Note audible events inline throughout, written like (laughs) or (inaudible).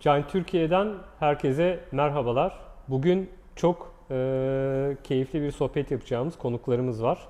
Giant Türkiye'den herkese merhabalar. Bugün çok e, keyifli bir sohbet yapacağımız konuklarımız var.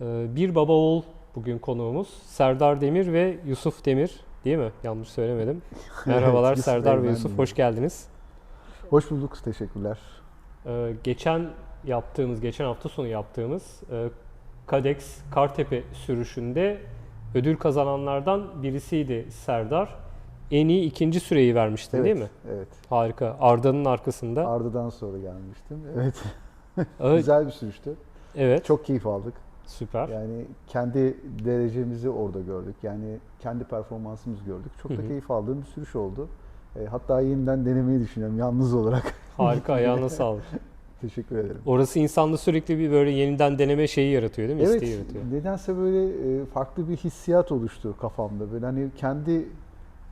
E, bir baba oğul bugün konuğumuz. Serdar Demir ve Yusuf Demir değil mi? Yanlış söylemedim. (laughs) Merhabalar Yusuf Serdar ve Yusuf hoş geldiniz. Hoş bulduk, teşekkürler. E, geçen yaptığımız, geçen hafta sonu yaptığımız e, Kadex Kartepe sürüşünde ödül kazananlardan birisiydi Serdar. En iyi ikinci süreyi vermiştin Evet, değil mi? Evet. Harika. Arda'nın arkasında. Arda'dan sonra gelmiştim. (laughs) Evet. Evet. Güzel bir sürüştü. Evet. Çok keyif aldık. Süper. Yani kendi derecemizi orada gördük. Yani kendi performansımızı gördük. Çok da keyif aldığım bir sürüş oldu. E, hatta yeniden denemeyi düşünüyorum yalnız olarak. (laughs) Harika. Ayağına sağlık. Teşekkür ederim. Orası insanda sürekli bir böyle yeniden deneme şeyi yaratıyor değil mi? Evet, İsteği yaratıyor. nedense böyle e, farklı bir hissiyat oluştu kafamda. Böyle hani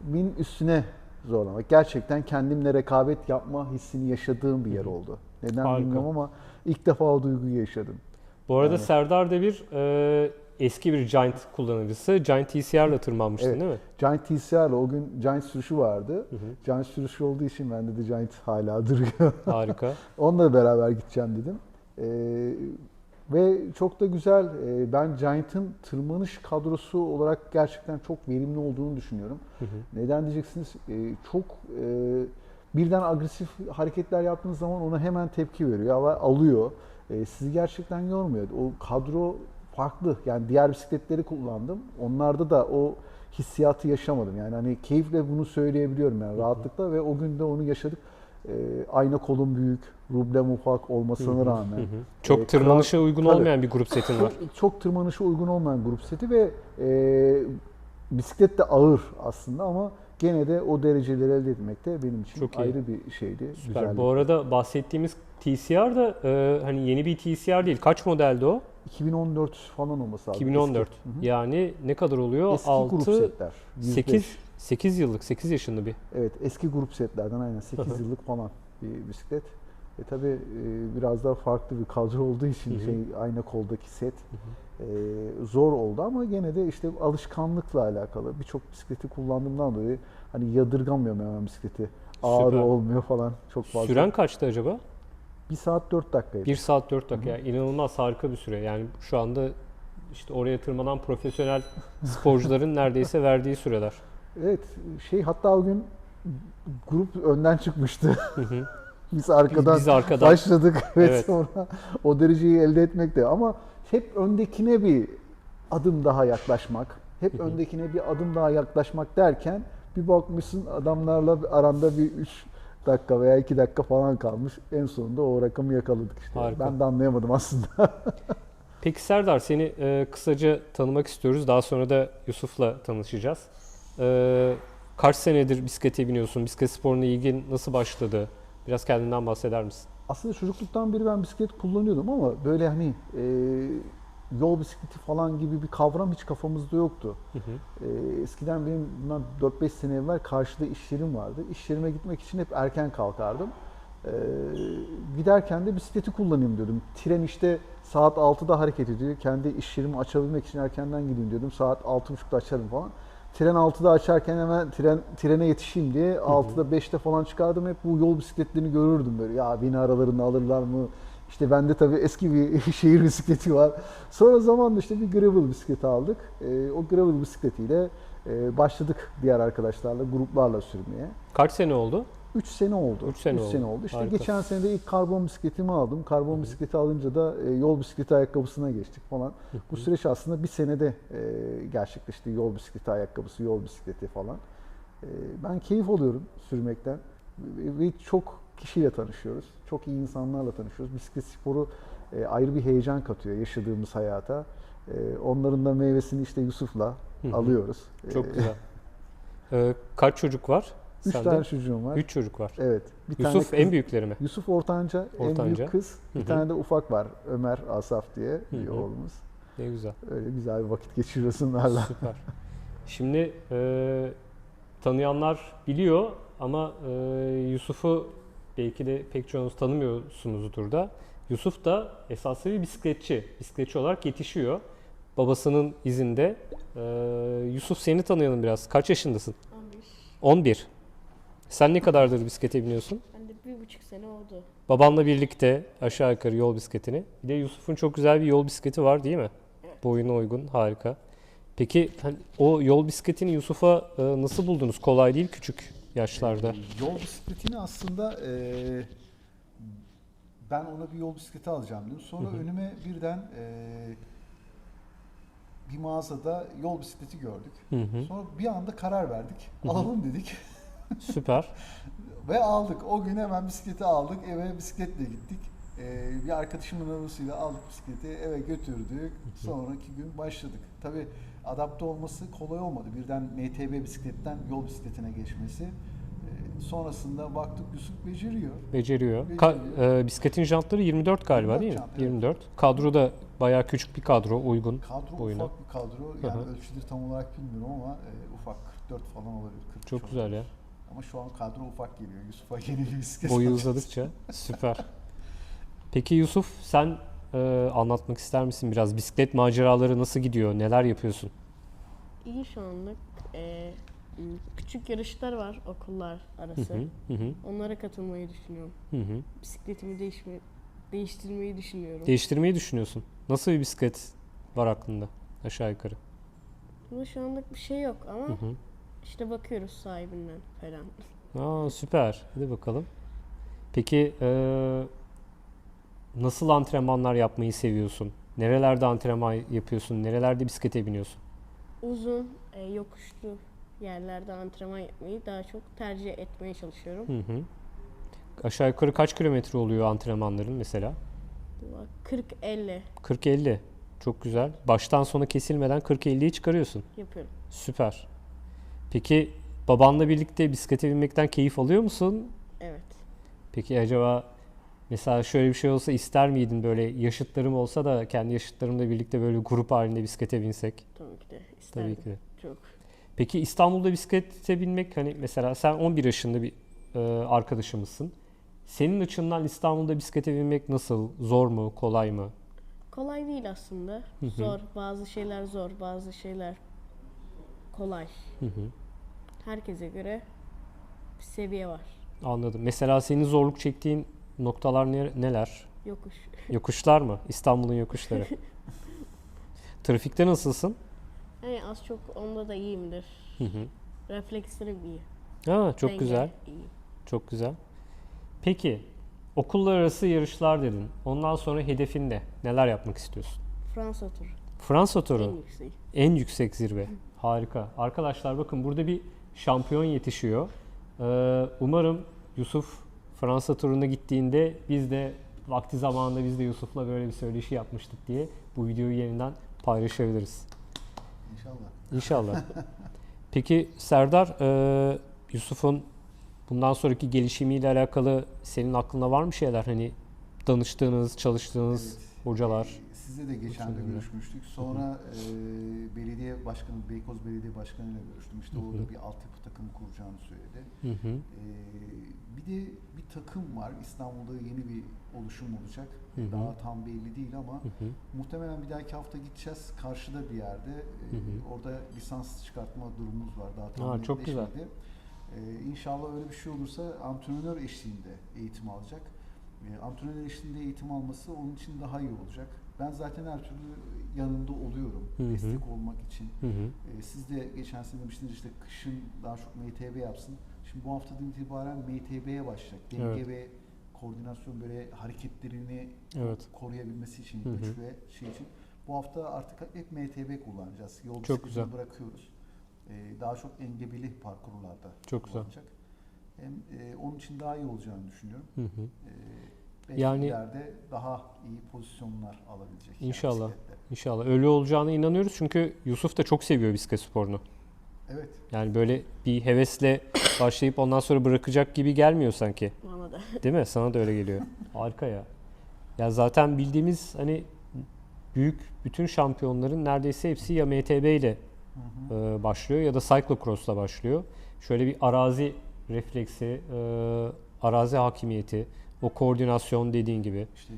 kendimin üstüne zorlamak. Gerçekten kendimle rekabet yapma hissini yaşadığım bir yer oldu. Neden Harika. bilmiyorum ama ilk defa o duyguyu yaşadım. Bu arada Yani- Serdar da bir e, eski bir Giant kullanıcısı. Giant TCR'la tırmanmıştın Evet. değil mi? Giant TCR'la o gün Giant sürüşü vardı. Hı hı. Giant sürüşü olduğu için bende de Giant hala duruyor. Harika. (laughs) Onunla beraber gideceğim dedim. Ee, ve çok da güzel. Ee, ben Giant'ın tırmanış kadrosu olarak gerçekten çok verimli olduğunu düşünüyorum. Hı hı. Neden diyeceksiniz? Ee, çok e, birden agresif hareketler yaptığınız zaman ona hemen tepki veriyor ve alıyor. Sizi gerçekten yormuyor. O kadro farklı. Yani diğer bisikletleri kullandım. Onlarda da o hissiyatı yaşamadım. Yani hani keyifle bunu söyleyebiliyorum yani rahatlıkla ve o gün de onu yaşadık. Ee, ayna kolum büyük, rublem ufak olmasına rağmen. Hı hı. Çok Ee, tırmanışa uygun tabii. olmayan bir grup setin var. Çok, çok tırmanışa uygun olmayan grup seti ve e, bisiklet de ağır aslında ama gene de o dereceleri elde etmek de benim için Çok iyi. ayrı bir şeydi. Süper. güzeldi. Bu arada bahsettiğimiz TCR da e, hani yeni bir TCR değil. Kaç modeldi o? 2014 falan olması lazım. 2014. Eski, Hı hı. Yani ne kadar oluyor? Eski grup 6 setler. 105. 8 8 yıllık, 8 yaşında bir. Evet eski grup setlerden aynen 8 Hı hı. yıllık falan bir bisiklet. E tabi biraz daha farklı bir kadro olduğu için Hı hı. şey ayna koldaki set e, zor oldu ama gene de işte alışkanlıkla alakalı birçok bisikleti kullandığımdan dolayı hani yadırgamıyorum hemen bisikleti. Ağır Süper. olmuyor falan çok fazla. Süren kaçtı acaba? 1 saat 4 dakikaydı. 1 saat 4 dakika. Yani inanılmaz harika bir süre. Yani şu anda işte oraya tırmanan profesyonel sporcuların (laughs) neredeyse verdiği süreler. Evet şey hatta o gün grup önden çıkmıştı. (laughs) Biz arkadan Biz arkadan. başladık (laughs) ve Evet. sonra o dereceyi elde etmekte. Ama hep öndekine bir adım daha yaklaşmak, hep öndekine bir adım daha yaklaşmak derken bir bakmışsın adamlarla aranda bir 3 dakika veya 2 dakika falan kalmış. En sonunda o rakamı yakaladık işte. Harika. Ben de anlayamadım aslında. Peki Serdar seni e, kısaca tanımak istiyoruz. Daha sonra da Yusuf'la tanışacağız. E, kaç senedir bisiklete biniyorsun? Bisiklet sporuna ilgin nasıl başladı? Biraz kendinden bahseder misin? Aslında çocukluktan beri ben bisiklet kullanıyordum ama böyle hani e, yol bisikleti falan gibi bir kavram hiç kafamızda yoktu. Hı hı. Ee, eskiden benim bundan 4-5 sene evvel karşıda iş yerim vardı. İş yerime gitmek için hep erken kalkardım. Ee, giderken de bisikleti kullanayım diyordum. Tren işte saat 6'da hareket ediyor. Kendi iş yerimi açabilmek için erkenden gideyim diyordum. Saat 6.30'da açarım falan. Tren 6'da açarken hemen tren trene yetişeyim diye 6'da 5'te falan çıkardım. Hep bu yol bisikletlerini görürdüm böyle. Ya beni aralarında alırlar mı? İşte bende tabii eski bir (laughs) şehir bisikleti var. Sonra zamanla işte bir gravel bisikleti aldık. Ee, o gravel bisikletiyle e, başladık diğer arkadaşlarla, gruplarla sürmeye. Kaç sene oldu? 3 sene oldu. Üç sene Üç oldu. İşte Harika. geçen sene de ilk karbon bisikletimi aldım. Karbon bisikleti alınca da e, yol bisikleti ayakkabısına geçtik falan. Bu süreç aslında bir senede e, gerçekleşti. Yol bisikleti ayakkabısı, yol bisikleti falan. E, ben keyif alıyorum sürmekten ve çok kişiyle tanışıyoruz. Çok iyi insanlarla tanışıyoruz. Bisiklet sporu e, ayrı bir heyecan katıyor yaşadığımız hayata. E, onların da meyvesini işte Yusuf'la Hı hı. alıyoruz. Çok E, güzel. (laughs) Kaç çocuk var? Üç Sende? tane çocuğum var. 3 çocuk var. Evet. Bir Yusuf tane en kız- büyükleri mi? Yusuf ortanca, en Ortanca. büyük kız. Bir Hı hı. tane de ufak var. Ömer Asaf diye bir Hı hı. oğlumuz. Ne güzel. Öyle güzel bir vakit geçiriyoruz onlarla. Süper. Şimdi e, tanıyanlar biliyor ama e, Yusuf'u belki de pek çoğunuz tanımıyorsunuzdur da. Yusuf da esaslı bir bisikletçi. Bisikletçi olarak yetişiyor. Babasının izinde. E, Yusuf seni tanıyalım biraz. Kaç yaşındasın? 11. 11. Sen ne kadardır bisiklete biniyorsun? Ben de bir buçuk sene oldu. Babanla birlikte aşağı yukarı yol bisikletini. Bir de Yusuf'un çok güzel bir yol bisikleti var değil mi? Evet. Boyuna uygun, harika. Peki hani o yol bisikletini Yusuf'a e, nasıl buldunuz? Kolay değil küçük yaşlarda. Ee, Yol bisikletini aslında eee, ben ona bir yol bisikleti alacağım dedim. Sonra önüme birden eee, bir mağazada yol bisikleti gördük. Hı hı. Sonra bir anda karar verdik. Alalım dedik Süper. ve aldık. O gün hemen bisikleti aldık. Eve bisikletle gittik. Eee, bir arkadaşımın arabasıyla aldık bisikleti eve götürdük. Sonraki gün başladık. Tabii adapte olması kolay olmadı. Birden MTB bisikletten yol bisikletine geçmesi. Eee, sonrasında baktık Yusuf beceriyor. Beceriyor. Ka- e, bisikletin jantları 24 galiba 24 değil mi? jant, evet. 24. Kadro da bayağı küçük bir kadro, uygun. Kadro boyuna. ufak bir kadro. Yani hı. ölçüleri tam olarak bilmiyorum ama e, ufak 44 falan olabilir. 43 Çok güzel ya. Ama şu an kadro ufak geliyor. Yusuf'a yeni bir bisiklet Boyu uzadıkça süper. Peki Yusuf sen e, anlatmak ister misin biraz bisiklet maceraları nasıl gidiyor? Neler yapıyorsun? İyi şu anlık. M, küçük yarışlar var okullar arası. hı, hı hı, Onlara katılmayı düşünüyorum. hı hı. Bisikletimi değişme, değiştirmeyi düşünüyorum. Değiştirmeyi düşünüyorsun. Nasıl bir bisiklet var aklında aşağı yukarı? Ama şu anlık bir şey yok ama Hı hı. İşte bakıyoruz sahibinden falan. Aa süper. Hadi bakalım. Peki e, nasıl antrenmanlar yapmayı seviyorsun? Nerelerde antrenman yapıyorsun? Nerelerde bisiklete biniyorsun? Uzun, e, yokuşlu yerlerde antrenman yapmayı daha çok tercih etmeye çalışıyorum. Hı hı. Aşağı yukarı kaç kilometre oluyor antrenmanların mesela? 40-50 40-50. Çok güzel. Baştan sona kesilmeden 40-50'yi çıkarıyorsun. yapıyorum. Süper. Peki babanla birlikte bisiklete binmekten keyif alıyor musun? Evet. Peki acaba mesela şöyle bir şey olsa ister miydin böyle yaşıtlarım olsa da kendi yaşıtlarımla birlikte böyle grup halinde bisiklete binsek? Tabii ki de isterdim. Tabii ki de. Çok. Peki İstanbul'da bisiklete binmek hani mesela sen 11 yaşında bir e, arkadaşımızsın. Senin açından İstanbul'da bisiklete binmek nasıl? Zor mu? Kolay mı? Kolay değil aslında. hı. Zor. Bazı şeyler zor, bazı şeyler kolay. Hı hı. Herkese göre bir seviye var. Anladım. Mesela senin zorluk çektiğin noktalar ne- neler? Yokuş. (laughs) Yokuşlar mı? İstanbul'un yokuşları. (laughs) Trafikte nasılsın? Yani az çok onda da iyiyimdir. Hı hı. Reflekslerim iyi. Ha, çok Denge güzel. iyi. Çok güzel. Peki okullar arası yarışlar dedin. Ondan sonra hedefin ne? Neler yapmak istiyorsun? Fransa turu. Fransa turu. En yükseği. En yüksek zirve. Harika. Arkadaşlar bakın burada bir şampiyon yetişiyor. Ee, umarım Yusuf Fransa turuna gittiğinde biz de vakti zamanında biz de Yusuf'la böyle bir söyleşi yapmıştık diye bu videoyu yeniden paylaşabiliriz. İnşallah. İnşallah. Peki Serdar, e, Yusuf'un bundan sonraki gelişimiyle alakalı senin aklında var mı şeyler? Hani danıştığınız, çalıştığınız Evet. hocalar. Sizle de geçen de görüşmüştük. Sonra e, belediye başkanı, Beykoz Belediye Başkanı ile görüştüm. İşte Hı hı. orada bir altyapı takımı kuracağını söyledi. Hı hı. Ee, bir de bir takım var. İstanbul'da yeni bir oluşum olacak. Hı hı. Daha tam belli değil ama Hı hı. muhtemelen bir dahaki hafta gideceğiz. Karşıda bir yerde. Ee, Hı hı. Orada lisans çıkartma durumumuz var. Daha tam Aa, çok netleşmedi. Ee, inşallah öyle bir şey olursa antrenör eşliğinde eğitim alacak. Ee, antrenör eşliğinde eğitim alması onun için daha iyi olacak. Ben zaten her türlü yanında oluyorum. Hı hı. Destek olmak için. Hı hı. Ee, siz de geçen sene demiştiniz işte kışın daha çok MTB yapsın. Şimdi bu haftadan itibaren MTB'ye başlayacak. Denge Evet. ve koordinasyon böyle hareketlerini Evet. koruyabilmesi için, Hı hı. güç ve şey için. Bu hafta artık hep MTB kullanacağız. Yol Çok güzel. bırakıyoruz. Ee, daha çok engebeli parkurlarda Çok güzel. kullanacak. Hem e, onun için daha iyi olacağını düşünüyorum. Hı hı. Ee, belki Yani- ileride daha iyi pozisyonlar alabilecek. yani İnşallah. bisiklette. İnşallah öyle olacağına inanıyoruz çünkü Yusuf da çok seviyor bisiklet sporunu. Evet. Yani böyle bir hevesle (coughs) başlayıp ondan sonra bırakacak gibi gelmiyor sanki. Bana da. (laughs) Değil mi? Sana da öyle geliyor. Harika ya. Ya zaten bildiğimiz hani büyük bütün şampiyonların neredeyse hepsi ya MTB ile Hı hı. e, başlıyor ya da cyclocross'la başlıyor. Şöyle bir arazi refleksi, e, arazi hakimiyeti, o koordinasyon dediğin gibi. İşte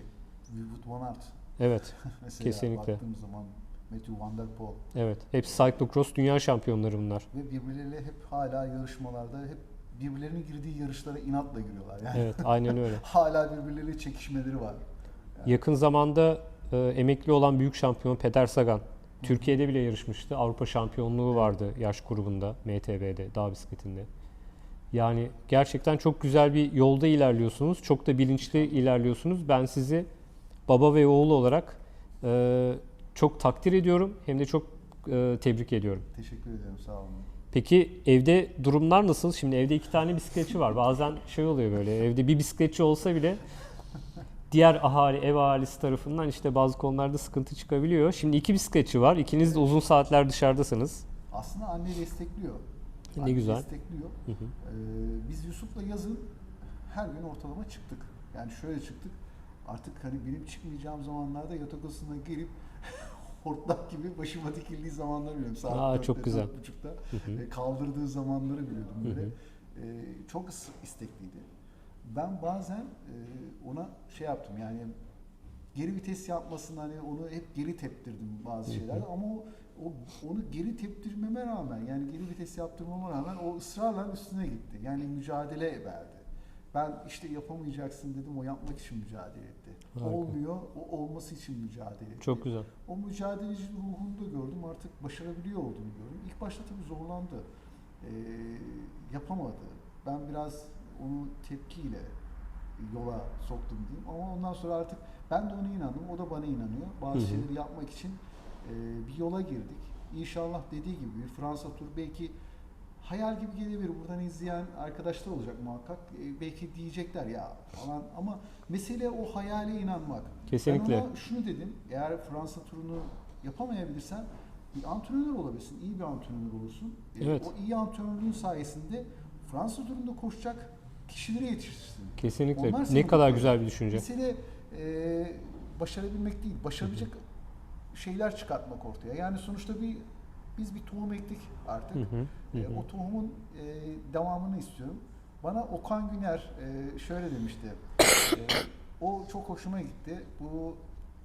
Wilwood Van Aert Evet, (laughs) mesela Kesinlikle. baktığım zaman Matthew Van Der Poel evet. Hepsi cyclocross dünya şampiyonları bunlar. ve birbirleriyle hep hala yarışmalarda hep birbirlerinin girdiği yarışlara inatla giriyorlar. Yani Evet, aynen öyle. (laughs) hala birbirleriyle çekişmeleri var. Yakın zamanda e, emekli olan büyük şampiyon Peter Sagan Türkiye'de bile yarışmıştı. Avrupa şampiyonluğu vardı yaş grubunda MTB'de, dağ bisikletinde. Yani gerçekten çok güzel bir yolda ilerliyorsunuz. Çok da bilinçli ilerliyorsunuz. Ben sizi baba ve oğul olarak e, çok takdir ediyorum. Hem de çok e, tebrik ediyorum. Teşekkür ederim sağ olun. Peki evde durumlar nasıl? Şimdi evde iki tane bisikletçi var. Bazen şey oluyor böyle evde bir bisikletçi olsa bile diğer ahali, ev ahalisi tarafından işte bazı konularda sıkıntı çıkabiliyor. Şimdi iki bisikletçi var. İkiniz de uzun saatler dışarıdasınız. Aslında anne destekliyor. Ne güzel. Destekliyor. Hı hı. Ee, biz Yusuf'la yazın her gün ortalama çıktık. Yani şöyle çıktık. Artık hani benim çıkmayacağım zamanlarda yatak odasına girip (laughs) hortlak gibi başıma dikildiği zamanları biliyorum. Saat Aa, dörtte, çok güzel. dört buçukta. Hı hı. E, kaldırdığı zamanları biliyordum Hı böyle. hı. E, çok is- istekliydi. Ben bazen e, ona şey yaptım yani geri vites yapmasın hani onu hep geri teptirdim bazı Hı hı. şeylerde ama o, o onu geri teptirmeme rağmen yani geri vites yaptırmama rağmen o ısrarla üstüne gitti. Yani mücadele verdi. Ben işte yapamayacaksın dedim o yapmak için mücadele etti. Harika. Olmuyor o olması için mücadele etti. Çok güzel. O mücadeleci ruhunu da gördüm artık başarabiliyor olduğunu gördüm. İlk başta tabii zorlandı. Ee, yapamadı. Ben biraz onu tepkiyle yola soktum diyeyim. Ama ondan sonra artık ben de ona inandım. O da bana inanıyor. Bazı Hı hı. şeyleri yapmak için e, bir yola girdik. İnşallah dediği gibi bir Fransa tur belki hayal gibi gelebilir. Buradan izleyen arkadaşlar olacak muhakkak. E, belki diyecekler ya falan ama mesele o hayale inanmak. Kesinlikle. Ben ona şunu dedim. Eğer Fransa turunu yapamayabilirsen bir antrenör olabilirsin. iyi bir antrenör olursun. E, Evet. O iyi antrenörlüğün sayesinde Fransa turunda koşacak kişileri yetiştirsin. Kesinlikle. Onlar Ne kadar güzel bir düşünce. Mesele e, başarabilmek değil, başarabilecek şeyler çıkartmak ortaya. Yani sonuçta bir biz bir tohum ektik artık. Hı hı, hı E, o tohumun e, devamını istiyorum. Bana Okan Güner e, şöyle demişti. E, o çok hoşuma gitti. Bu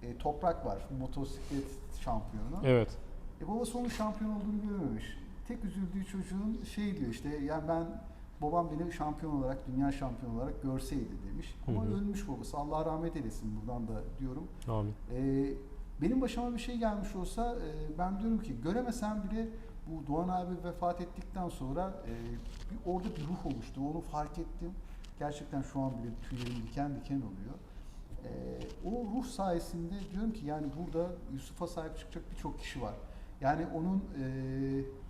e, Toprak var, motosiklet şampiyonu. Evet. E, babası onun şampiyon olduğunu görmemiş. Tek üzüldüğü çocuğun şey diyor işte yani ben babam beni şampiyon olarak, dünya şampiyonu olarak görseydi demiş. Ama Hı hı. ölmüş babası. Allah rahmet eylesin buradan da diyorum. Amin. Ee, benim başıma bir şey gelmiş olsa e, ben diyorum ki göremesem bile bu Doğan abi vefat ettikten sonra e, bir, orada bir ruh oluştu. Onu fark ettim. Gerçekten şu an bile tüylerim diken diken oluyor. E, o ruh sayesinde diyorum ki yani burada Yusuf'a sahip çıkacak birçok kişi var. Yani onun e,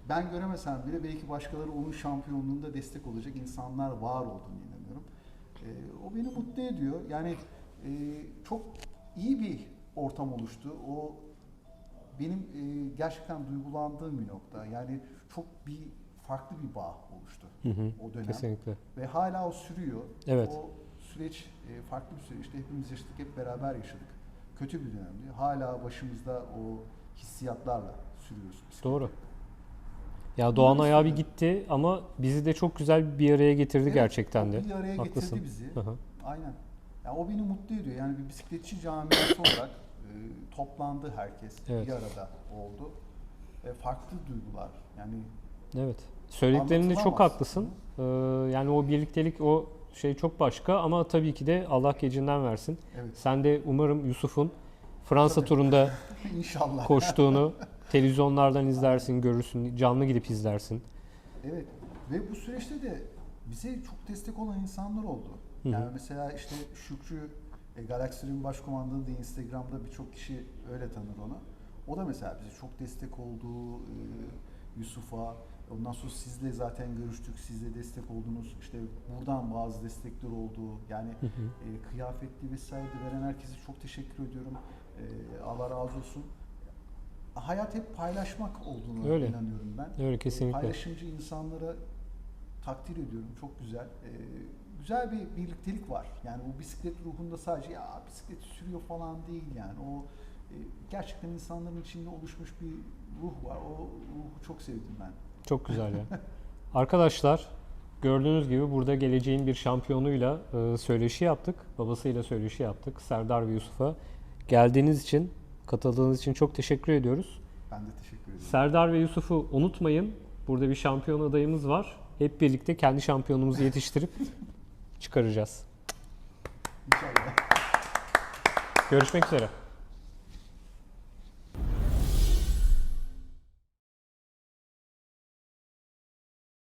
ben göremesem bile belki başkaları onun şampiyonluğunda destek olacak insanlar var olduğunu inanıyorum. E, o beni mutlu ediyor. Yani e, çok iyi bir ortam oluştu. O benim e, gerçekten duygulandığım bir nokta. Yani çok bir farklı bir bağ oluştu Hı hı. o dönem. Kesinlikle. Ve hala o sürüyor. Evet. O süreç e, farklı bir süreçti. Hepimiz yaşadık, hep beraber yaşadık. Kötü bir dönemdi. Hala başımızda o hissiyatlarla sürüyoruz. bisikleti. Doğru. Ya Doğan Bunları ayağı bir gitti ama bizi de çok güzel bir araya getirdi Evet, gerçekten de. Bir araya Haklısın. getirdi bizi. Hı hı. Aynen. Ya o beni mutlu ediyor. Yani bir bisikletçi camiası (coughs) olarak toplandı herkes. Evet. Bir arada oldu. E, farklı duygular. Yani Evet. Söylediklerinde çok haklısın. Ee, yani o birliktelik o şey çok başka ama tabii ki de Allah gecinden versin. evet. Sen de umarım Yusuf'un Fransa Tabii. turunda (laughs) İnşallah. koştuğunu (laughs) televizyonlardan izlersin, görürsün, canlı gidip izlersin. Evet. Ve bu süreçte de bize çok destek olan insanlar oldu. Yani mesela işte Şükrü e, Galaxy'nin başkomandanı da Instagram'da birçok kişi öyle tanır onu. O da mesela bize çok destek oldu. E, Yusuf'a. Ondan sonra sizle zaten görüştük. Siz de destek oldunuz. İşte buradan bazı destekler oldu. Yani Hı hı. e, kıyafetli vesaire veren herkese çok teşekkür ediyorum. E, Allah razı olsun. Hayat hep paylaşmak olduğunu Öyle. inanıyorum ben. Öyle kesinlikle. Paylaşımcı insanlara takdir ediyorum. Çok güzel. Ee, güzel bir birliktelik var. Yani bu bisiklet ruhunda sadece ya bisiklet sürüyor falan değil yani. O e, gerçekten insanların içinde oluşmuş bir ruh var. O ruhu çok sevdim ben. Çok güzel ya. (laughs) Arkadaşlar gördüğünüz gibi burada geleceğin bir şampiyonuyla e, söyleşi yaptık. Babasıyla söyleşi yaptık. Serdar ve Yusuf'a. Geldiğiniz için, katıldığınız için çok teşekkür ediyoruz. Ben de teşekkür ederim. Serdar ve Yusuf'u unutmayın. Burada bir şampiyon adayımız var. hep birlikte kendi şampiyonumuzu yetiştirip (laughs) çıkaracağız. İnşallah. Görüşmek üzere.